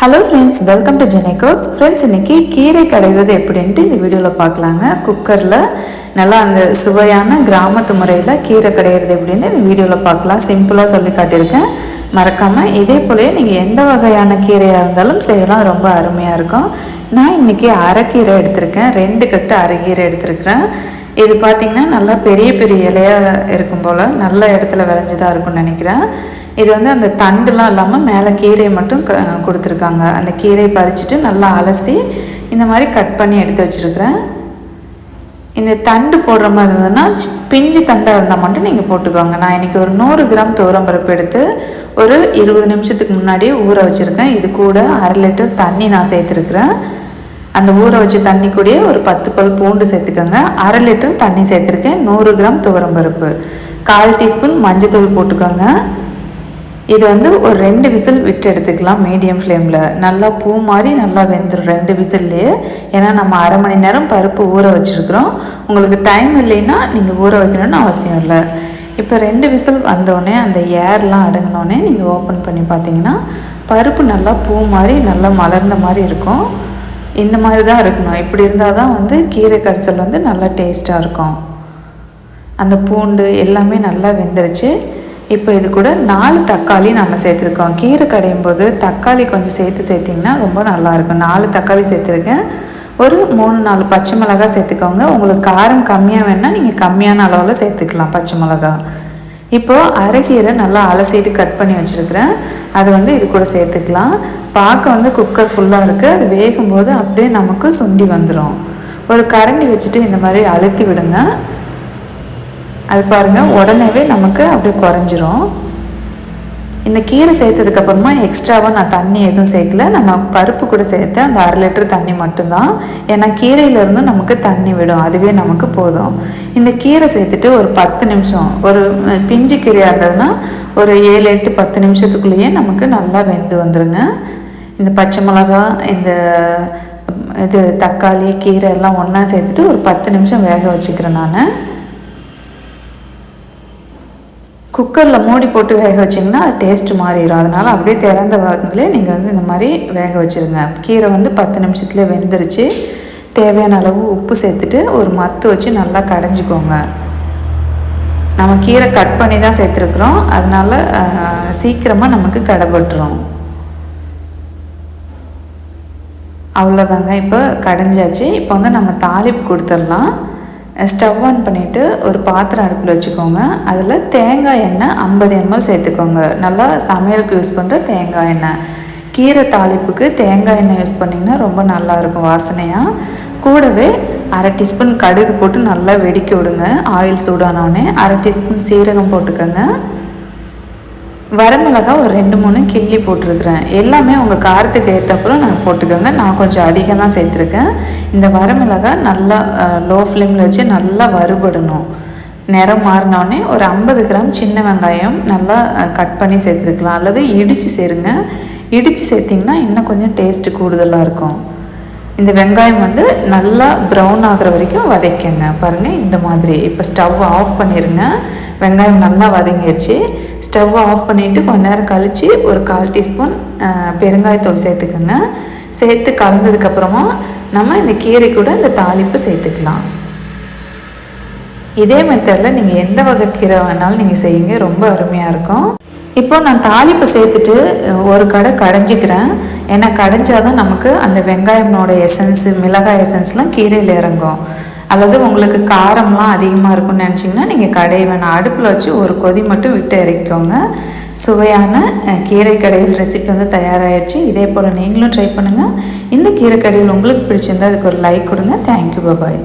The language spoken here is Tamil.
ஹலோ ஃப்ரெண்ட்ஸ் வெல்கம் டு ஜெனிகோஸ் ஃப்ரெண்ட்ஸ் இன்றைக்கி கீரை கடைவது எப்படின்ட்டு இந்த வீடியோவில் பார்க்கலாங்க. குக்கரில் நல்லா அந்த சுவையான கிராமத்து முறையில் கீரை கடையிறது எப்படின்னு இந்த வீடியோவில் பார்க்கலாம். சிம்பிளாக சொல்லி காட்டியிருக்கேன். மறக்காமல் இதே போலயே நீங்கள் எந்த வகையான கீரையாக இருந்தாலும் செய்யலாம். ரொம்ப அருமையாக இருக்கும். நான் இன்றைக்கி அரைக்கீரை எடுத்திருக்கேன். ரெண்டு கட்டு அரைக்கீரை எடுத்திருக்கிறேன். இது பார்த்திங்கன்னா நல்லா பெரிய பெரிய இலையாக இருக்கும் போல். நல்ல இடத்துல விளைஞ்சதாக இருக்கும்னு நினைக்கிறேன். இது வந்து அந்த தண்டுலாம் இல்லாமல் மேலே கீரையை மட்டும் க கொடுத்துருக்காங்க. அந்த கீரையை பறிச்சுட்டு நல்லா அலசி இந்த மாதிரி கட் பண்ணி எடுத்து வச்சுருக்கிறேன். இந்த தண்டு போடுற மாதிரி இருந்ததுன்னா சி- பிஞ்சு தண்டாக இருந்தால் மட்டும் நீங்கள் போட்டுக்கோங்க. நான் இன்றைக்கி ஒரு நூறு கிராம் துவரம்பருப்பு எடுத்து ஒரு இருபது நிமிஷத்துக்கு முன்னாடியே ஊற வச்சுருக்கேன். இது கூட அரை லிட்டர் தண்ணி நான் சேர்த்துருக்குறேன். அந்த ஊற வச்ச தண்ணி கூட ஒரு பத்து பல் பூண்டு சேர்த்துக்கோங்க. அரை லிட்டர் தண்ணி சேர்த்துருக்கேன். நூறு கிராம் துவரம்பருப்பு கால் டீஸ்பூன் மஞ்சத்தூள் போட்டுக்கோங்க. இது வந்து ஒரு ரெண்டு விசில் விட்டு எடுத்துக்கலாம் மீடியம் ஃப்ளேமில் நல்லா பூ மாதிரி நல்லா வெந்துடும் ரெண்டு விசில்லையே ஏன்னா நம்ம அரை மணி நேரம் பருப்பு ஊற வச்சுருக்குறோம். உங்களுக்கு டைம் இல்லைன்னா நீங்கள் ஊற வைக்கணும்னு அவசியம் இல்லை. இப்போ ரெண்டு விசில் வந்தோடனே அந்த ஏர்லாம் அடங்கினோடனே நீங்கள் ஓப்பன் பண்ணி பார்த்தீங்கன்னா பருப்பு நல்லா பூ மாதிரி நல்லா மலர்ந்த மாதிரி இருக்கும். இந்த மாதிரி தான் இருக்கணும். இப்படி இருந்தால் தான் வந்து கீரை கடைசல் வந்து நல்லா டேஸ்ட்டாக இருக்கும். அந்த பூண்டு எல்லாமே நல்லா வெந்துருச்சு. இப்போ இது கூட நாலு தக்காளி நம்ம சேர்த்துருக்கோம். கீரை கடையும் போது தக்காளி கொஞ்சம் சேர்த்து சேர்த்திங்கன்னா ரொம்ப நல்லாயிருக்கும். நாலு தக்காளி சேர்த்துருக்கேன். ஒரு மூணு நாலு பச்சை மிளகாய் சேர்த்துக்கோங்க. உங்களுக்கு காரம் கம்மியாக வேணால் நீங்கள் கம்மியான அளவில் சேர்த்துக்கலாம் பச்சை மிளகாய் இப்போது அரைகீரை நல்லா அலசிட்டு கட் பண்ணி வச்சுருக்கிறேன். அதை வந்து இது கூட சேர்த்துக்கலாம். பார்க்க வந்து குக்கர் ஃபுல்லாக இருக்குது அது வேகும்போது அப்படியே நமக்கு சுண்டி வந்துடும் ஒரு கரண்டி வச்சுட்டு இந்த மாதிரி அழுத்தி விடுங்க. அது பாருங்கள் உடனேவே நமக்கு அப்படியே குறைஞ்சிரும். இந்த கீரை சேர்த்ததுக்கு அப்புறமா எக்ஸ்ட்ராவாக நான் தண்ணி எதுவும் சேர்க்கல. நம்ம பருப்பு கூட சேர்த்து அந்த அரை லிட்டர் தண்ணி மட்டும்தான். ஏன்னா கீரையிலேருந்து நமக்கு தண்ணி விடும். அதுவே நமக்கு போதும். இந்த கீரை சேர்த்துட்டு ஒரு பத்து நிமிஷம் ஒரு பிஞ்சு கீரையாக இருந்ததுன்னா ஒரு ஏழு எட்டு பத்து நிமிஷத்துக்குள்ளேயே நமக்கு நல்லா வெந்து வந்துடுங்க இந்த பச்சை மிளகா இந்த இது தக்காளி கீரை எல்லாம் ஒன்றா சேர்த்துட்டு ஒரு பத்து நிமிஷம் வேக வச்சுக்கிறேன் நான். குக்கரில் மூடி போட்டு வேக வச்சிங்கன்னா அது டேஸ்ட் மாறிடும் அதனால் அப்படியே திறந்த வாங்களே நீங்கள் வந்து இந்த மாதிரி வேக வச்சுருங்க. கீரை வந்து பத்து நிமிஷத்துல வெந்துருச்சு. தேவையான அளவு உப்பு சேர்த்துட்டு ஒரு மத்து வச்சு நல்லா கடைஞ்சிக்கோங்க. நம்ம கீரை கட் பண்ணி தான் சேர்த்துருக்குறோம். அதனால் சீக்கிரமாக நமக்கு கடைபட்டுரும். அவ்வளோதாங்க இப்போ கடைஞ்சாச்சு. இப்போ வந்து நம்ம தாளிப்பு கொடுத்துடலாம். ஸ்டவ் ஆன் பண்ணிவிட்டு ஒரு பாத்திரம் அடுப்பில் வச்சுக்கோங்க. அதில் தேங்காய் எண்ணெய் ஐம்பது எம்எல் சேர்த்துக்கோங்க. நல்லா சமையலுக்கு யூஸ் பண்ணுற தேங்காய் எண்ணெய். கீரை தாளிப்புக்கு தேங்காய் எண்ணெய் யூஸ் பண்ணிங்கன்னா ரொம்ப நல்லா இருக்கும் வாசனையாக கூடவே அரை டீஸ்பூன் கடுகு போட்டு நல்லா வெடிக்க விடுங்க. ஆயில் சூடானோடனே அரை டீஸ்பூன் சீரகம் போட்டுக்கோங்க. வரமிளகா ஒரு ரெண்டு மூணு கிள்ளி போட்டிருக்கிறேன். எல்லாமே உங்கள் காரத்துக்கு ஏற்றப்பறம் நான் போட்டுக்கோங்க. நான் கொஞ்சம் அதிகம் தான் சேர்த்துருக்கேன். இந்த வரமிளகா நல்லா லோ ஃப்ளேமில் வச்சு நல்லா வறுபடணும். நிறம் மாறினோடனே ஒரு ஐம்பது கிராம் சின்ன வெங்காயம் நல்லா கட் பண்ணி சேர்த்துருக்கலாம். அல்லது இடித்து சேருங்க. இடித்து சேர்த்திங்கன்னா இன்னும் கொஞ்சம் டேஸ்ட்டு கூடுதலாக இருக்கும். இந்த வெங்காயம் வந்து நல்லா ப்ரௌன் ஆகிற வரைக்கும் வதக்கிங்க. பாருங்கள் இந்த மாதிரி. இப்போ ஸ்டவ் ஆஃப் பண்ணிடுங்க வெங்காயம் நல்லா வதங்கிடுச்சு ஸ்டவ் ஆஃப் பண்ணிவிட்டு கொஞ்ச நேரம் கழித்து ஒரு கால் டீஸ்பூன் பெருங்காயத்தூள் சேர்த்துக்கோங்க. சேர்த்து கலந்ததுக்கப்புறமா நம்ம இந்த கீரை கூட இந்த தாளிப்பு சேர்த்துக்கலாம். இதே மெத்தடில் நீங்கள் எந்த வகை கீரை வேணாலும் நீங்கள் செய்யுங்க. ரொம்ப அருமையாக இருக்கும். இப்போ நான் தாளிப்பு சேர்த்துட்டு ஒரு கடை கடைஞ்சிக்கிறேன். ஏன்னா கடைஞ்சாதான் நமக்கு அந்த வெங்காயமோட எசன்ஸு மிளகாய் எசன்ஸ்லாம் கீரையில் இறங்கும். அல்லது உங்களுக்கு காரம்லாம் அதிகமாக இருக்கும்னு நினச்சிங்கன்னா நீங்கள் கடையை வேணாம் அடுப்பில் வச்சு ஒரு கொதி மட்டும் விட்டு இறக்கிக்கோங்க. சுவையான கீரை கடையில் ரெசிபி வந்து தயாராகிடுச்சு இதே போல் நீங்களும் ட்ரை பண்ணுங்கள் இந்த கீரை கடையில் உங்களுக்கு பிடிச்சிருந்தா அதுக்கு ஒரு லைக் கொடுங்க. Thank you bye